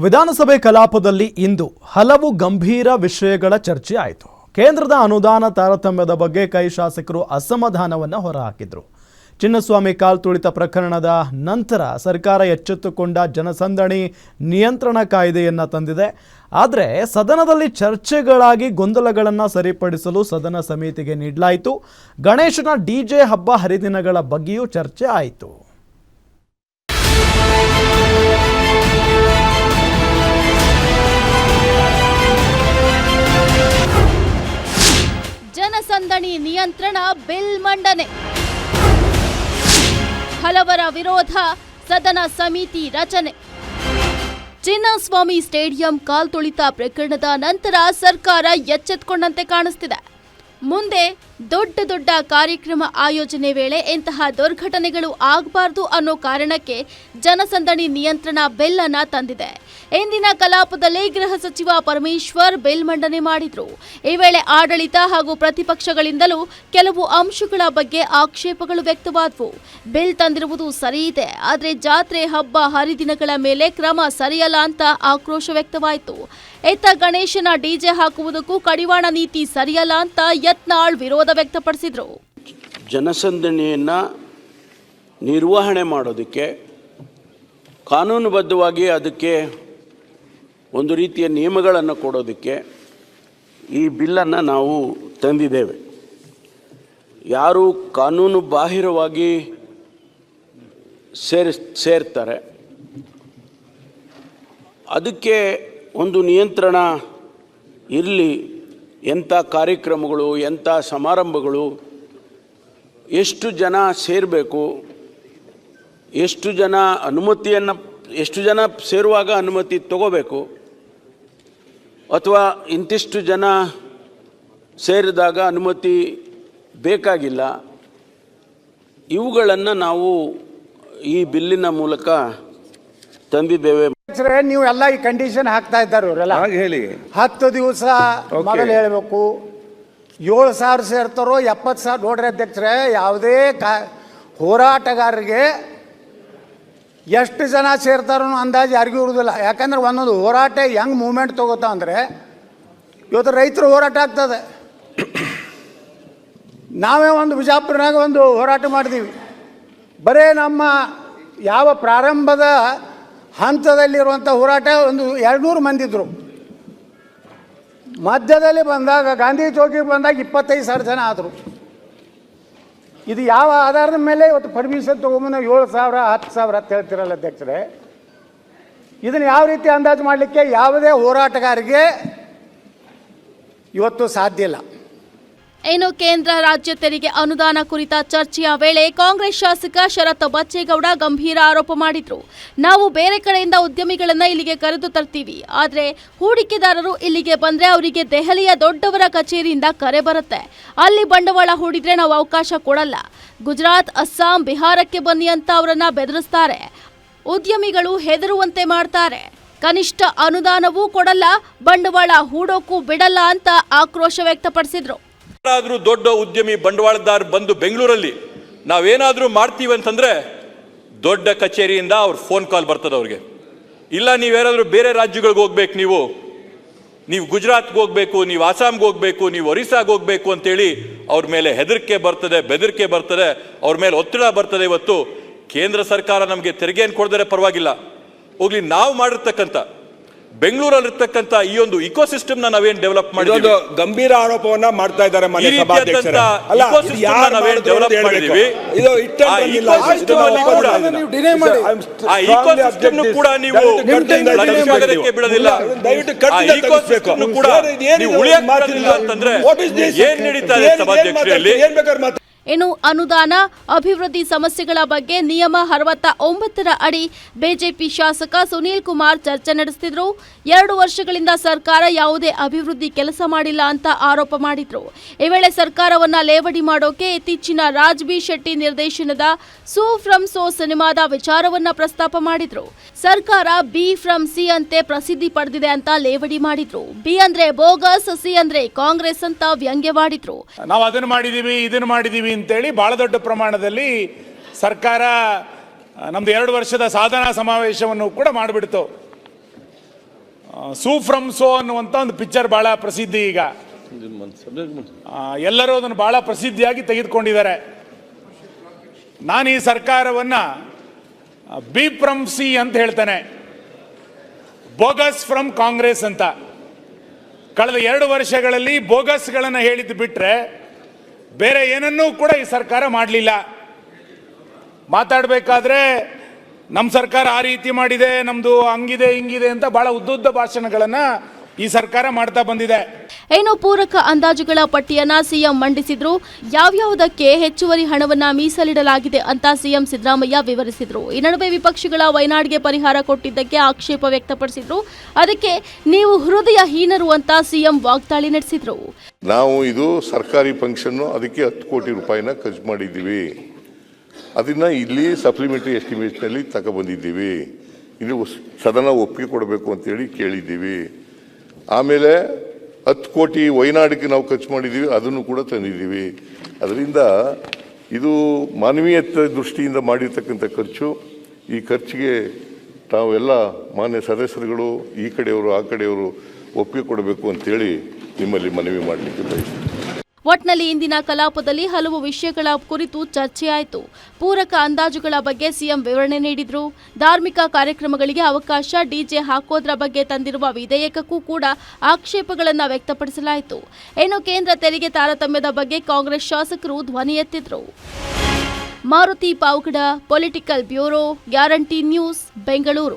ವಿಧಾನಸಭೆ ಕಲಾಪದಲ್ಲಿ ಇಂದು ಹಲವು ಗಂಭೀರ ವಿಷಯಗಳ ಚರ್ಚೆ ಆಯಿತು. ಕೇಂದ್ರದ ಅನುದಾನ ತಾರತಮ್ಯದ ಬಗ್ಗೆ ಕೈ ಶಾಸಕರು ಅಸಮಾಧಾನವನ್ನು ಹೊರಹಾಕಿದ್ರು. ಚಿನ್ನಸ್ವಾಮಿ ಕಾಲ್ ತುಳಿತ ಪ್ರಕರಣದ ನಂತರ ಸರ್ಕಾರ ಎಚ್ಚೆತ್ತುಕೊಂಡ ಜನಸಂದಣಿ ನಿಯಂತ್ರಣ ಕಾಯ್ದೆಯನ್ನು ತಂದಿದೆ. ಆದರೆ ಸದನದಲ್ಲಿ ಚರ್ಚೆಗಳಾಗಿ ಗೊಂದಲಗಳನ್ನು ಸರಿಪಡಿಸಲು ಸದನ ಸಮಿತಿಗೆ ನೀಡಲಾಯಿತು. ಗಣೇಶನ ಡಿಜೆ ಹಬ್ಬ ಹರಿದಿನಗಳ ಬಗ್ಗೆಯೂ ಚರ್ಚೆ ಆಯಿತು. ಜನಸಂದಣಿ ನಿಯಂತ್ರಣ ಬಿಲ್ ಮಂಡನೆ. ಹಲವರ ವಿರೋಧ ಸದನ ಸಮಿತಿ ರಚನೆ. ಚಿನ್ನಸ್ವಾಮಿ ಸ್ಟೇಡಿಯಂ ಕಾಲ್ತುಳಿತ ಪ್ರಕರಣದ ನಂತರ ಸರ್ಕಾರ ಎಚ್ಚೆತ್ಕೊಂಡಂತೆ ಕಾಣಿಸ್ತಿದೆ. ಮುಂದೆ ದೊಡ್ಡ ದೊಡ್ಡ ಕಾರ್ಯಕ್ರಮ ಆಯೋಜನೆ ವೇಳೆ ಇಂತಹ ದುರ್ಘಟನೆಗಳು ಆಗಬಾರ್ದು ಅನ್ನೋ ಕಾರಣಕ್ಕೆ ಜನಸಂದಣಿ ನಿಯಂತ್ರಣ ಬೆಲ್ಲನ ತಂದಿದೆ. ಇಂದಿನ ಕಲಾಪದಲ್ಲಿ ಗೃಹ ಸಚಿವ ಪರಮೇಶ್ವರ್ ಬಿಲ್ ಮಂಡನೆ ಮಾಡಿದ್ರು. ಈ ವೇಳೆ ಆಡಳಿತ ಹಾಗೂ ಪ್ರತಿಪಕ್ಷಗಳಿಂದಲೂ ಕೆಲವು ಅಂಶಗಳ ಬಗ್ಗೆ ಆಕ್ಷೇಪಗಳು ವ್ಯಕ್ತವಾದವು. ಬಿಲ್ ತಂದಿರುವುದು ಸರಿ ಇದೆ ಆದರೆ ಜಾತ್ರೆ ಹಬ್ಬ ಹರಿದಿನಗಳ ಮೇಲೆ ಕ್ರಮ ಸರಿಯಲ್ಲ ಅಂತ ಆಕ್ರೋಶ ವ್ಯಕ್ತವಾಯಿತು. ಇತ್ತ ಗಣೇಶನ ಡಿಜೆ ಹಾಕುವುದಕ್ಕೂ ಕಡಿವಾಣ ನೀತಿ ಸರಿಯಲ್ಲ ಅಂತ ಯತ್ನಾಳ್ ವಿರೋಧ ವ್ಯಕ್ತಪಡಿಸಿದರು. ಜನಸಂದಣಿಯನ್ನು ನಿರ್ವಹಣೆ ಮಾಡೋದಕ್ಕೆ ಕಾನೂನುಬದ್ಧವಾಗಿ ಅದಕ್ಕೆ ಒಂದು ರೀತಿಯ ನಿಯಮಗಳನ್ನು ಕೊಡೋದಕ್ಕೆ ಈ ಬಿಲ್ಲನ್ನು ನಾವು ತಂದಿದ್ದೇವೆ. ಯಾರು ಕಾನೂನು ಬಾಹಿರವಾಗಿ ಸೇರಿಸ್ ಸೇರ್ತಾರೆ, ಅದಕ್ಕೆ ಒಂದು ನಿಯಂತ್ರಣ ಇರಲಿ, ಎಂಥ ಕಾರ್ಯಕ್ರಮಗಳು, ಎಂಥ ಸಮಾರಂಭಗಳು, ಎಷ್ಟು ಜನ ಸೇರಬೇಕು ಎಷ್ಟು ಜನ ಅನುಮತಿಯನ್ನು ಎಷ್ಟು ಜನ ಸೇರುವಾಗ ಅನುಮತಿ ತಗೋಬೇಕು? ಅಥವಾ ಇಂತಿಷ್ಟು ಜನ ಸೇರಿದಾಗ ಅನುಮತಿ ಬೇಕಾಗಿಲ್ಲ? ಇವುಗಳನ್ನು ನಾವು ಈ ಬಿಲ್ಲಿನ ಮೂಲಕ ತಂದಿದ್ದೇವೆ. ಅಧ್ಯಕ್ಷರೇ ನೀವು ಎಲ್ಲ ಈ ಕಂಡೀಷನ್ ಹಾಕ್ತಾ ಇದ್ದಾರೆ ಇವರೆಲ್ಲ ಹಾಗೆ ಹೇಳಿ. ಹತ್ತು ದಿವಸ. ಮೊದಲು ಹೇಳಬೇಕು. ಏಳು ಸಾವಿರ ಸೇರ್ತಾರೋ ಎಪ್ಪತ್ತು ಸಾವಿರ ನೋಡ್ರಿ ಅಧ್ಯಕ್ಷರೇ ಯಾವುದೇ ಕಾ ಹೋರಾಟಗಾರರಿಗೆ ಎಷ್ಟು ಜನ ಸೇರ್ತಾರೋ ಅಂದಾಜು ಯಾರಿಗೂ ಇರುವುದಿಲ್ಲ. ಯಾಕಂದ್ರೆ ಒಂದೊಂದು ಹೋರಾಟ ಹೆಂಗ್ ಮೂಮೆಂಟ್ ತಗೋತಾ ಅಂದರೆ ಇವತ್ತು ರೈತರು ಹೋರಾಟ ಆಗ್ತದೆ. ನಾವೇ ಒಂದು ಬಿಜಾಪುರನಾಗ ಒಂದು ಹೋರಾಟ ಮಾಡಿದೀವಿ. ಬರೇ ನಮ್ಮ ಯಾವ ಪ್ರಾರಂಭದ ಹಂತದಲ್ಲಿರುವಂಥ ಹೋರಾಟ ಒಂದು ಎರಡುನೂರು ಮಂದಿ ಇದ್ದರು ಮಧ್ಯದಲ್ಲಿ ಬಂದಾಗ, ಗಾಂಧಿ ಚೌಕಿಗೆ ಬಂದಾಗ ಇಪ್ಪತ್ತೈದು ಸಾವಿರ ಜನ ಆದರು. ಇದು ಯಾವ ಆಧಾರದ ಮೇಲೆ ಇವತ್ತು ಪರ್ಮಿಷನ್ ತೊಗೊಂಬಂದು ಏಳು ಸಾವಿರ, ಹತ್ತು ಸಾವಿರ ಅಂತ ಹೇಳ್ತಿರಲ್ಲ ಅಧ್ಯಕ್ಷರೇ? ಇದನ್ನು ಯಾವ ರೀತಿ ಅಂದಾಜು ಮಾಡಲಿಕ್ಕೆ ಯಾವುದೇ ಹೋರಾಟಗಾರಿಗೆ ಇವತ್ತು ಸಾಧ್ಯ ಇಲ್ಲ. ಇನ್ನು ಕೇಂದ್ರ ರಾಜ್ಯ ತೆರಿಗೆ ಅನುದಾನ ಕುರಿತ ಚರ್ಚೆಯ ವೇಳೆ ಕಾಂಗ್ರೆಸ್ ಶಾಸಕ ಶರತ್ ಬಚ್ಚೇಗೌಡ ಗಂಭೀರ ಆರೋಪ ಮಾಡಿದ್ರು. ನಾವು ಬೇರೆ ಕಡೆಯಿಂದ ಉದ್ಯಮಿಗಳನ್ನ ಇಲ್ಲಿಗೆ ಕರೆದು ತರ್ತೀವಿ. ಆದ್ರೆ ಹೂಡಿಕೆದಾರರು ಇಲ್ಲಿಗೆ ಬಂದ್ರೆ ಅವರಿಗೆ ದೆಹಲಿಯ ದೊಡ್ಡವರ ಕಚೇರಿಯಿಂದ ಕರೆ ಬರುತ್ತೆ. ಅಲ್ಲಿ ಬಂಡವಾಳ ಹೂಡಿದ್ರೆ ನಾವು ಅವಕಾಶ ಕೊಡಲ್ಲ. ಗುಜರಾತ್, ಅಸ್ಸಾಂ, ಬಿಹಾರಕ್ಕೆ ಬನ್ನಿ ಅಂತ ಅವರನ್ನ ಬೆದರಿಸ್ತಾರೆ. ಉದ್ಯಮಿಗಳು ಹೆದರುವಂತೆ ಮಾಡ್ತಾರೆ. ಕನಿಷ್ಠ ಅನುದಾನವೂ ಕೊಡಲ್ಲ, ಬಂಡವಾಳ ಹೂಡೋಕ್ಕೂ ಬಿಡಲ್ಲ ಅಂತ ಆಕ್ರೋಶ ವ್ಯಕ್ತಪಡಿಸಿದ್ರು. ಯಾರಾದ್ರೂ ದೊಡ್ಡ ಉದ್ಯಮಿ ಬಂಡವಾಳದಾರ ಬಂದು ಬೆಂಗಳೂರಲ್ಲಿ ನಾವೇನಾದರೂ ಮಾಡ್ತೀವಿ ಅಂತಂದರೆ ದೊಡ್ಡ ಕಚೇರಿಯಿಂದ ಅವ್ರ ಫೋನ್ ಕಾಲ್ ಬರ್ತದೆ ಅವ್ರಿಗೆ. ಇಲ್ಲ ನೀವೇನಾದರೂ ಬೇರೆ ರಾಜ್ಯಗಳಿಗೆ ಹೋಗ್ಬೇಕು ನೀವು. ನೀವು ಗುಜರಾತ್ಗೆ ಹೋಗ್ಬೇಕು, ನೀವು ಆಸಾಮ್ಗೆ ಹೋಗ್ಬೇಕು, ನೀವು ಒರಿಸ್ಸಾಗೆ ಹೋಗ್ಬೇಕು ಅಂತೇಳಿ ಅವ್ರ ಮೇಲೆ ಹೆದರಿಕೆ ಬರ್ತದೆ, ಬೆದರಿಕೆ ಬರ್ತದೆ, ಅವ್ರ ಮೇಲೆ ಒತ್ತಡ ಬರ್ತದೆ ಇವತ್ತು. ಕೇಂದ್ರ ಸರ್ಕಾರ ನಮಗೆ ತೆರಿಗೆಯನ್ನು ಕೊಡದರೆ ಪರವಾಗಿಲ್ಲ. ಹೋಗ್ಲಿ, ನಾವು ಮಾಡಿರ್ತಕ್ಕಂಥ ಬೆಂಗಳೂರಲ್ಲಿರ್ತಕ್ಕಂಥ ಈ ಒಂದು ಇಕೋಸಿಸ್ಟಮ್ನ ನಾವೇನು ಡೆವಲಪ್ ಮಾಡಿದ್ವಿ? ಗಂಭೀರ ಆರೋಪವನ್ನ ಮಾಡ್ತಾ ಇದ್ದಾರೆ ಮನೆ ಸಭಾಧ್ಯಕ್ಷರೇ. ಅಲ್ಲ ಇದು ಯಾರು ನಾವೇನ್. ಮಾಡಿದೀವಿ, ಆ ಇದನ್ನ ಕೂಡ ನೀವು ಬಿಡೋದಿಲ್ಲ. ದಯವಿಟ್ಟು ಆ ನು ಕೂಡ? ನೀವು ಬಿಡೋದಿಲ್ಲ ಅಂತಂದ್ರೆ this? ಏನ್ ನಡೀತಾ ಇದೆ ಸಭಾಧ್ಯಕ್ಷರಲ್ಲಿ? ಇನ್ನು ಅನುದಾನ, ಅಭಿವೃದ್ಧಿ ಸಮಸ್ಯೆಗಳ ಬಗ್ಗೆ ನಿಯಮ ಅರವತ್ತ ಒಂಬತ್ತರ ಅಡಿ ಬಿಜೆಪಿ ಶಾಸಕ ಸುನೀಲ್ ಕುಮಾರ್ ಚರ್ಚೆ ನಡೆಸುತ್ತಿದ್ರು ಎರಡು ವರ್ಷಗಳಿಂದ ಸರ್ಕಾರ ಯಾವುದೇ ಅಭಿವೃದ್ಧಿ ಕೆಲಸ ಮಾಡಿಲ್ಲ ಅಂತ ಆರೋಪ ಮಾಡಿದ್ರು. ಈ ವೇಳೆ ಸರ್ಕಾರವನ್ನ ಲೇವಡಿ ಮಾಡೋಕೆ ಇತ್ತೀಚಿನ ರಾಜ್ ಬಿ ಶೆಟ್ಟಿ ನಿರ್ದೇಶನದ ಸೂ ಫ್ರಮ್ ಸೋ ಸಿನಿಮಾದ ವಿಚಾರವನ್ನ ಪ್ರಸ್ತಾಪ ಮಾಡಿದ್ರು. ಸರ್ಕಾರ ಬಿ ಫ್ರಮ್ ಸಿ ಅಂತೆ ಪ್ರಸಿದ್ಧಿ ಪಡೆದಿದೆ ಅಂತ ಲೇವಡಿ ಮಾಡಿದ್ರು. ಬಿ ಅಂದ್ರೆ ಬೋಗಸ್, ಸಿ ಅಂದ್ರೆ ಕಾಂಗ್ರೆಸ್ ಅಂತ ವ್ಯಂಗ್ಯವಾಡಿದ್ರು. ನಾವು ಅದನ್ನು ಮಾಡಿದ್ದೀವಿ ಇದನ್ನು ಅಂತೇಳಿ ಭಾಳ ದೊಡ್ಡ ಪ್ರಮಾಣದಲ್ಲಿ ಸರ್ಕಾರ ನಮ್ದು ಎರಡು ವರ್ಷದ ಸಾಧನಾ ಸಮಾವೇಶವನ್ನು ಕೂಡ ಮಾಡಿಬಿಡ್ತು. ಸೂ ಫ್ರಮ್ ಸೋ ಅನ್ನುವಂಥ ಒಂದು ಪಿಕ್ಚರ್ ಬಹಳ ಪ್ರಸಿದ್ಧಿ ಈಗ. ಎಲ್ಲರೂ ಅದನ್ನು ಬಹಳ ಪ್ರಸಿದ್ಧಿಯಾಗಿ ತೆಗೆದುಕೊಂಡಿದ್ದಾರೆ. ನಾನು ಈ ಸರ್ಕಾರವನ್ನ ಬಿ ಫ್ರಮ್ ಸಿ ಅಂತ ಹೇಳ್ತೇನೆ. ಬೋಗಸ್ ಫ್ರಮ್ ಕಾಂಗ್ರೆಸ್ ಅಂತ. ಕಳೆದ ಎರಡು ವರ್ಷಗಳಲ್ಲಿ ಬೋಗಸ್ಗಳನ್ನು ಹೇಳಿದ್ದು ಬಿಟ್ರೆ ಬೇರೆ ಏನನ್ನೂ ಕೂಡ ಈ ಸರ್ಕಾರ ಮಾಡಲಿಲ್ಲ. ಮಾತಾಡಬೇಕಾದ್ರೆ ನಮ್ಮ ಸರ್ಕಾರ ಆ ರೀತಿ ಮಾಡಿದೆ ನಮ್ಮದು ಹಂಗಿದೆ, ಹಿಂಗಿದೆ ಅಂತ ಭಾಳ ಉದ್ದುದ್ದ ಭಾಷಣಗಳನ್ನು ಈ ಸರ್ಕಾರ ಮಾಡ್ತಾ ಬಂದಿದೆ. ಏನೋ ಪೂರಕ ಅಂದಾಜುಗಳ ಪಟ್ಟಿಯನ್ನ ಸಿಎಂ ಮಂಡಿಸಿದ್ರು. ಯಾವ್ಯಾವುದಕ್ಕೆ ಹೆಚ್ಚುವರಿ ಹಣವನ್ನ ಮೀಸಲಿಡಲಾಗಿದೆ ಅಂತ ಸಿಎಂ ಸಿದ್ದರಾಮಯ್ಯ ವಿವರಿಸಿದ್ರು. ಈ ನಡುವೆ ವಿಪಕ್ಷಗಳ ವಯನಾಡ್ಗೆ ಪರಿಹಾರ ಕೊಟ್ಟಿದ್ದಕ್ಕೆ ಆಕ್ಷೇಪ ವ್ಯಕ್ತಪಡಿಸಿದ್ರು. ಅದಕ್ಕೆ ನೀವು ಹೃದಯ ಹೀನರು ಅಂತ ಸಿಎಂ ವಾಗ್ದಾಳಿ ನಡೆಸಿದ್ರು. ನಾವು ಇದು ಸರ್ಕಾರಿ ಫಂಕ್ಷನ್ ಅದಕ್ಕೆ ಹತ್ತು ಕೋಟಿ ರೂಪಾಯಿನ ಖರ್ಚು ಮಾಡಿದ್ದೀವಿ. ಅದನ್ನ ಇಲ್ಲಿ ಸಪ್ಲಿಮೆಂಟರಿ ಎಸ್ಟಿಮೇಟ್ನಲ್ಲಿ ತಗೊಬಂದಿದ್ದೀವಿ ಇದು ಸದನ ಒಪ್ಪಿಗೆ ಕೊಡಬೇಕು ಅಂತೇಳಿ ಕೇಳಿದ್ದೀವಿ. ಆಮೇಲೆ ಹತ್ತು ಕೋಟಿ ವಯನಾಡಿಗೆ ನಾವು ಖರ್ಚು ಮಾಡಿದ್ದೀವಿ, ಅದನ್ನು ಕೂಡ ತಂದಿದ್ದೀವಿ. ಅದರಿಂದ ಇದು ಮಾನವೀಯತೆ ದೃಷ್ಟಿಯಿಂದ ಮಾಡಿರ್ತಕ್ಕಂಥ ಖರ್ಚು. ಈ ಖರ್ಚಿಗೆ ತಾವೆಲ್ಲ ಮಾನ್ಯ ಸದಸ್ಯರುಗಳು, ಈ ಕಡೆಯವರು, ಆ ಕಡೆಯವರು ಒಪ್ಪಿಗೆ ಕೊಡಬೇಕು ಅಂತೇಳಿ ನಿಮ್ಮಲ್ಲಿ ಮನವಿ ಮಾಡಲಿಕ್ಕೆ ಬಯಸ್ತೀನಿ. ಒಟ್ನಲ್ಲಿ ಇಂದಿನ ಕಲಾಪದಲ್ಲಿ ಹಲವು ವಿಷಯಗಳ ಕುರಿತು ಚರ್ಚೆಯಾಯಿತು ಪೂರಕ ಅಂದಾಜುಗಳ ಬಗ್ಗೆ ಸಿಎಂ ವಿವರಣೆ ನೀಡಿದರು. ಧಾರ್ಮಿಕ ಕಾರ್ಯಕ್ರಮಗಳಿಗೆ ಅವಕಾಶ, ಡಿಜೆ ಹಾಕೋದ್ರ ಬಗ್ಗೆ ತಂದಿರುವ ವಿಧೇಯಕಕ್ಕೂ ಕೂಡ ಆಕ್ಷೇಪಗಳನ್ನು ವ್ಯಕ್ತಪಡಿಸಲಾಯಿತು. ಇನ್ನು ಕೇಂದ್ರ ತೆರಿಗೆ ತಾರತಮ್ಯದ ಬಗ್ಗೆ ಕಾಂಗ್ರೆಸ್ ಶಾಸಕರು ಧ್ವನಿ ಎತ್ತಿದ್ರು. Maruti Pavagada, political bureau, guarantee news, Bengaluru.